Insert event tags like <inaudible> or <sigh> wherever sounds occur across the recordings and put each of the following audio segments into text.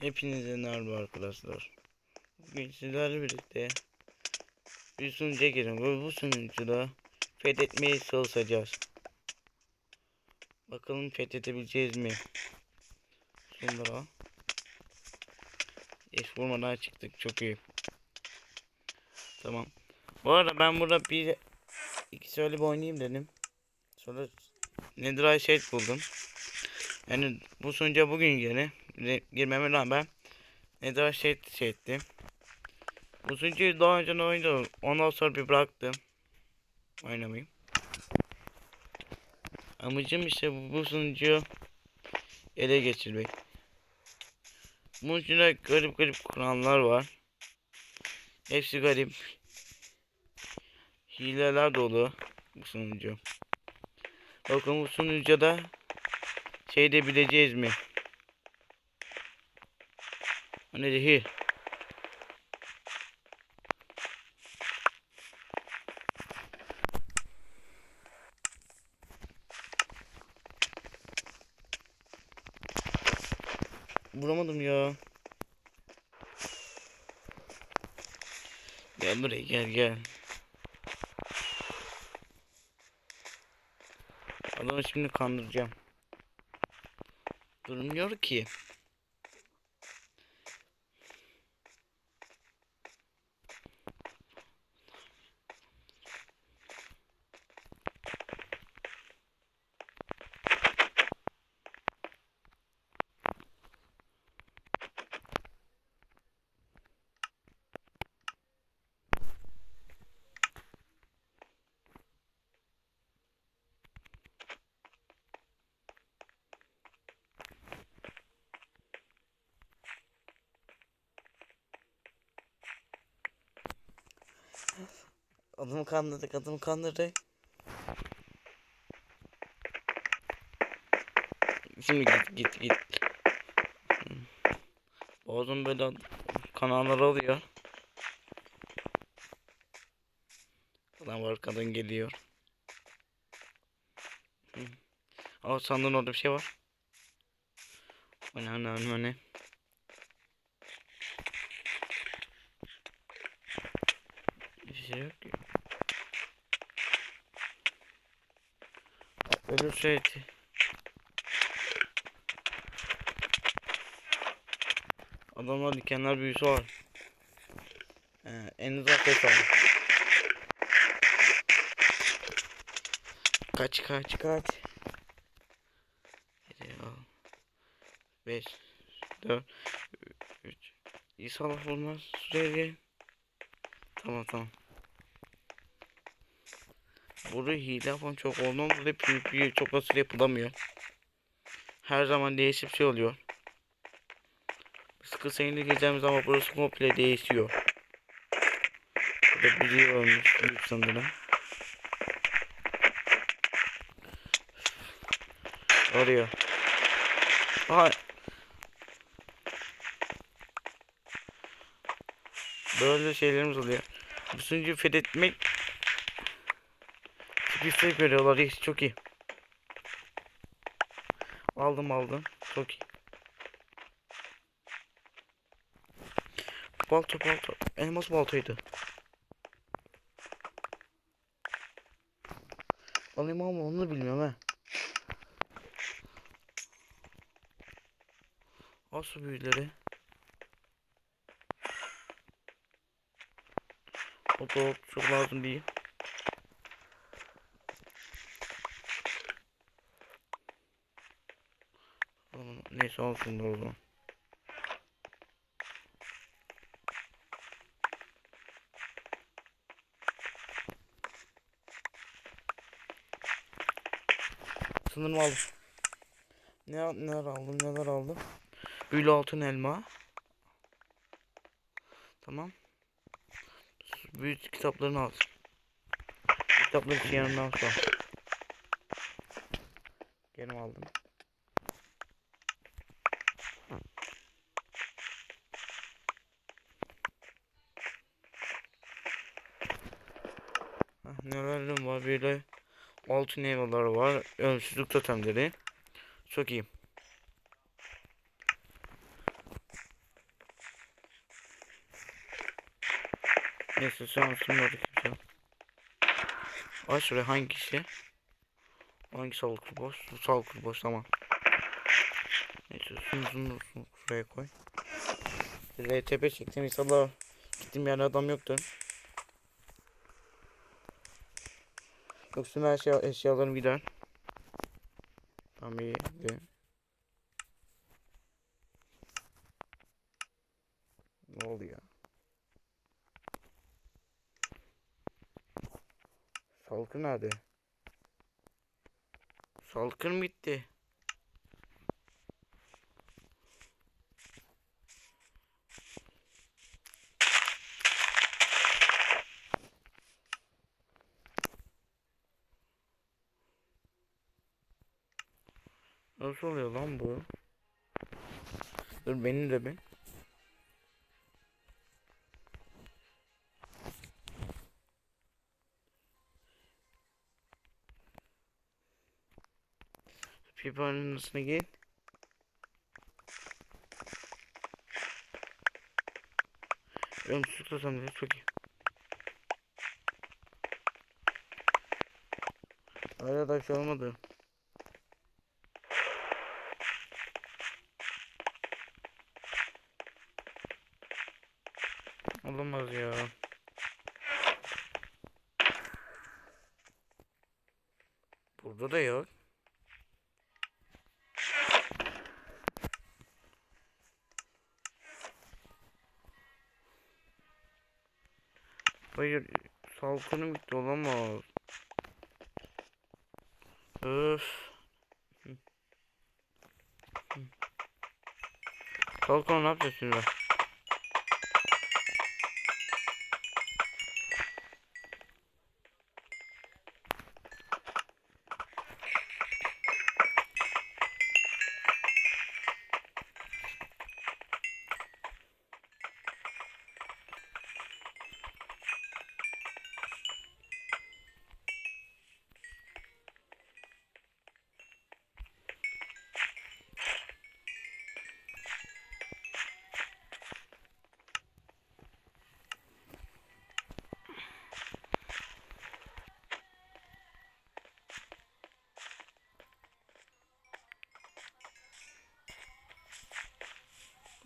Hepinize merhaba arkadaşlar. Bugün sizlerle birlikte bir sunucuya girin ve bu sunucuda fethetmeye çalışacağız. Bakalım fethedebileceğiz mi? Sonra Eş vurmadan çıktık çok iyi. Tamam. Bu arada ben burada bir iki söyle bir oynayayım dedim. Sonra Netherite şey buldum. Yani bu sunucuya bugün gene girmeme rağmen Netherite şey, şey ettim. Bu sunucuyu daha önce oynadım. Ondan sonra bir bıraktım. Oynamayayım. Amacım işte bu, bu sunucuyu ele geçirmek. Bunun içinde garip garip kurallar var. Hepsi garip. Hileler dolu bu sunucu. Bakın bu sunucuda şey de bileceğiz mi? O ne değil? Vuramadım ya. Gel buraya gel gel. Adamı şimdi kandıracağım. Durmuyor ki. Adamı kandırdık, adamı kandırdık. Şimdi git git git. Bazen böyle kanallar oluyor. Adam arkadan geliyor. Hı. Aa sandığın orada bir şey var. O ne ne ne ne. Bir şey yok ki. Ölürseydi. Adamlar dikenler büyüsü var. Ee, en uzak ses aldı. Kaç kaç kaç. 5 4 3 İnşallah olmaz. Süreye Tamam tamam. Burada hile falan çok olmam. Burada PvP çok nasıl yapılamıyor. Her zaman değişip şey oluyor. Sıkı sayıyla gireceğimiz ama burası komple değişiyor. Burada olmuş büyük sanırım. Arıyor. Aha. Böyle şeylerimiz oluyor. Bu sunucuyu fethetmek Güçlü görüyorlar hiç çok iyi. Aldım aldım. Çok iyi. Balta balta. Elmas baltaydı. Alayım ama onu bilmiyorum ha. Al su büyüleri. Hop hop çok lazım değil. Tamam, Neyse olsun zaman. Sınırımı aldım. Ne neler aldım neler aldım. Büyülü altın elma. Tamam. Büyük kitaplarını aldım. Kitapları için yanımdan sonra. Gene aldım. şöyle altın elmalar var. Ölümsüzlük totemleri. Çok iyi. Neyse sen sunmadık kimse. Ay şuraya hangisi? Hangi sağlıklı boş? Sağlıklı boş tamam. Neyse sunuzunu şuraya koy. RTP çektim inşallah gittiğim yerde adam yoktu. Yoksa her şey eşyalarım gider. Tamam iyi. iyi. Ne oluyor? Salkın nerede? Salkın bitti. Nasıl oluyor lan bu? Dur beni de bir. Pipanın nasıl git? Ben tutasam da çok iyi. Hala olmadı. Olamaz ya. Burada da yok. Hayır, salkınım bitti olamaz. Öf. Salkın ne yapacağız şimdi?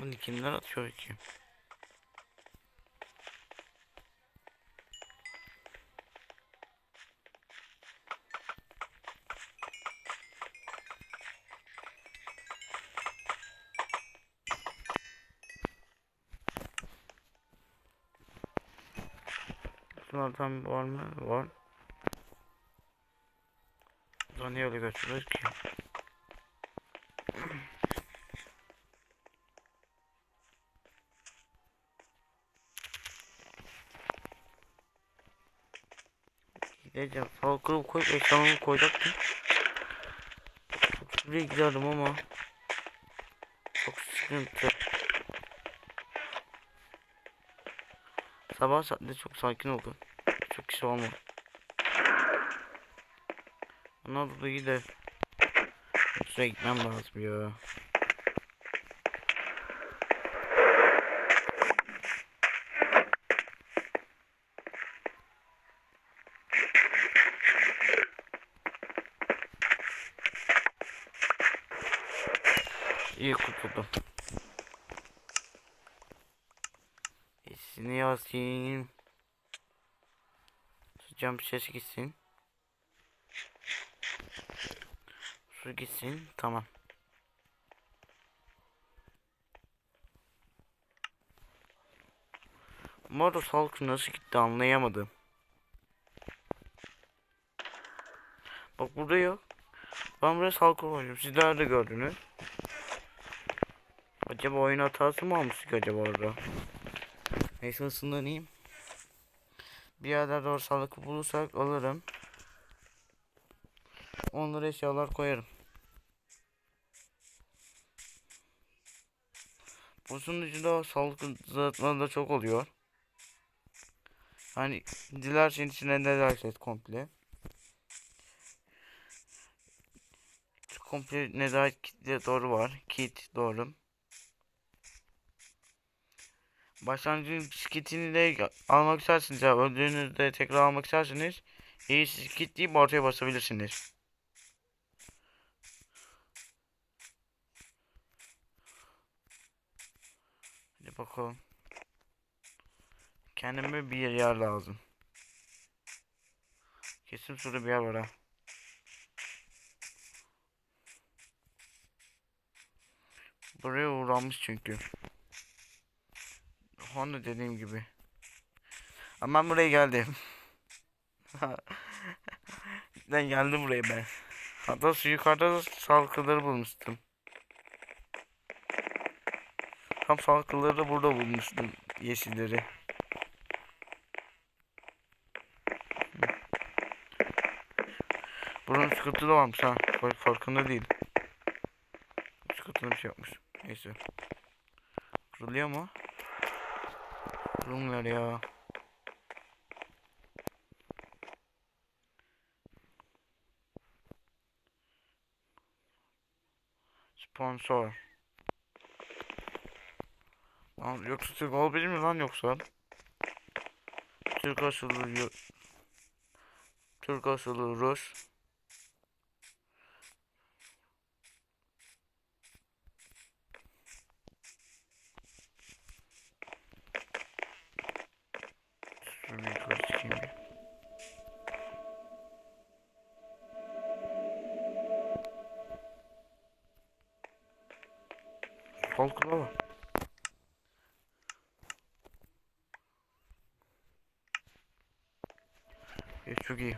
Bunu kimler atıyor ki? Bunlardan var mı? Var. Daha niye öyle götürür ki? Gideceğim. Salkırı koyup eşyalarımı koyacaktım. Şuraya giderdim ama. Çok sıkıntı. Sabah saatte çok sakin oldu. Çok kişi olmadı. Ona da. Şuraya gitmem lazım ya. İyi kurtuldum. İsini yazayım. Cam ses gitsin. Su gitsin. Tamam. Moro salkı nasıl gitti anlayamadım. Bak burada yok. Ben buraya salkı koydum. Sizler de gördünüz. Acaba oyun hatası mı ki acaba orada? Neyse ısındanayım. Bir yerden doğru sağlıklı bulursak alırım. Onları eşyalar koyarım. Bu sunucuda sağlıklı zıtları da çok oluyor. Hani dilersen içine ne dersek komple. Komple ne kitle doğru var. Kit doğru. Başlangıcın bisikletini de almak isterseniz ya öldüğünüzde tekrar almak isterseniz iyi bisiklet deyip ortaya basabilirsiniz. Hadi bakalım. Kendime bir yer lazım. Kesin şurada bir yer var ha. Buraya uğramış çünkü. Onu dediğim gibi. Ama buraya geldim. <laughs> ben geldim buraya ben. Hatta şu yukarıda da salkıları bulmuştum. Tam salkıları da burada bulmuştum. Yeşilleri. Buranın sıkıntı da varmış ha. Fark- Farkında değil. Sıkıntılı bir şey yapmış. Neyse. Kırılıyor mu? Kırılmıyor ya. Sponsor. Lan yoksa Türk olabilir mi lan yoksa? Türk asıllı Türk asıllı Rus. E, çok iyi.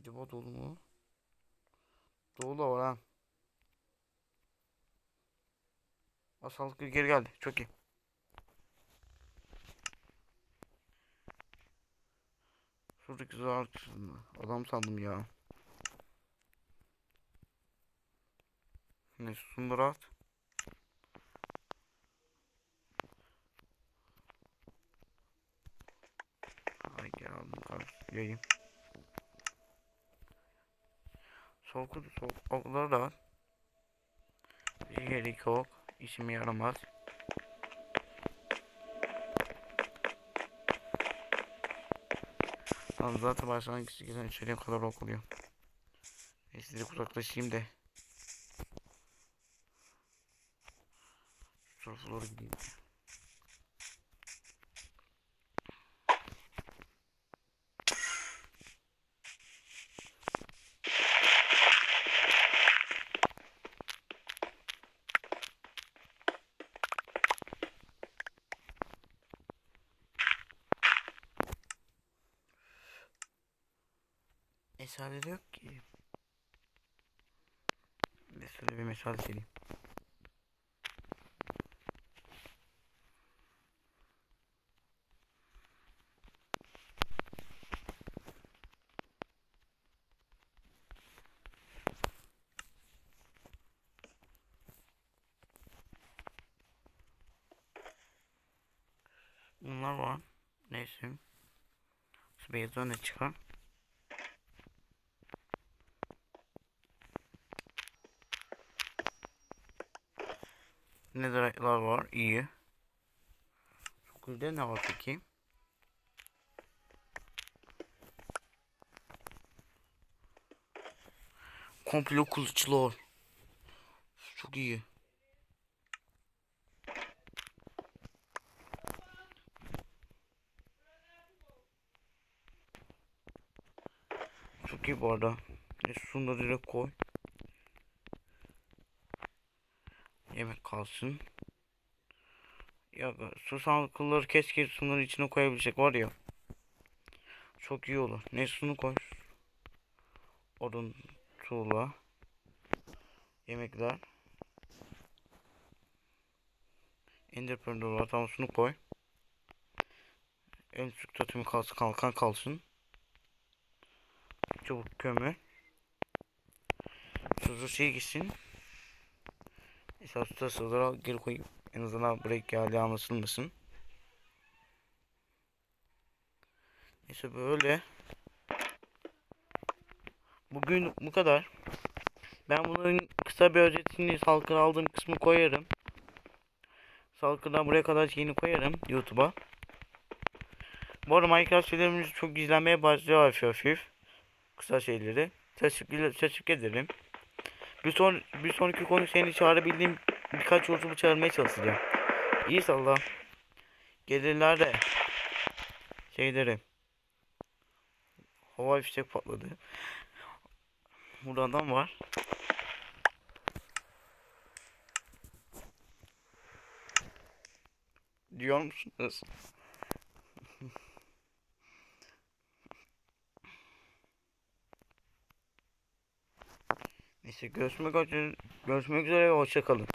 Acaba dolu mu? Dolu da var ha. Asalık geri geldi. Çok iyi. Şuradaki zar adam sandım ya. Ne sundur at. Ay gel aldım karşı yayın. Sol kutu da var. Gerek yok. İşime yaramaz. Lan zaten başlangıç giden içeriye kadar okuluyor. Neyse uzaklaşayım da. Şu tarafa doğru gideyim. Mesaleri yok ki. Mesela bir mesaj sileyim. Bunlar var. Neyse. Beyazdan ne çıkar? Netherite'lar var. iyi. Şokulde ne var peki? Komplo kılıçlar. Çok iyi. Çok iyi bu arada. Şunu da direkt koy. Yemek kalsın. Ya be, su salkımları keşke şunların içine koyabilecek var ya. Çok iyi olur. Ne şunu koy. Odun, tuğla. Yemekler. Ender pearl var. Tamam şunu koy. Küçük totemi kalsın. Kalkan kalsın. Çabuk kömür. Sözü şey gitsin. Esas tutasıları al geri koyayım. En azından break geldi anlaşılmasın. Neyse böyle. Bugün bu kadar. Ben bunun kısa bir özetini salkın aldığım kısmı koyarım. Salkıdan buraya kadar şeyini koyarım YouTube'a. Bu arada Minecraft şeylerimiz çok izlenmeye başlıyor hafif hafif. Kısa şeyleri. Teşekkür, teşekkür ederim. Bir, son, bir sonraki konu seni çağırabildiğim birkaç YouTube'u çağırmaya çalışacağım. İnşallah gelirler de şeyleri hava fişek patladı. Burada adam var. Diyor musunuz? Neyse görüşmek üzere, görüşmek üzere ve hoşça kalın.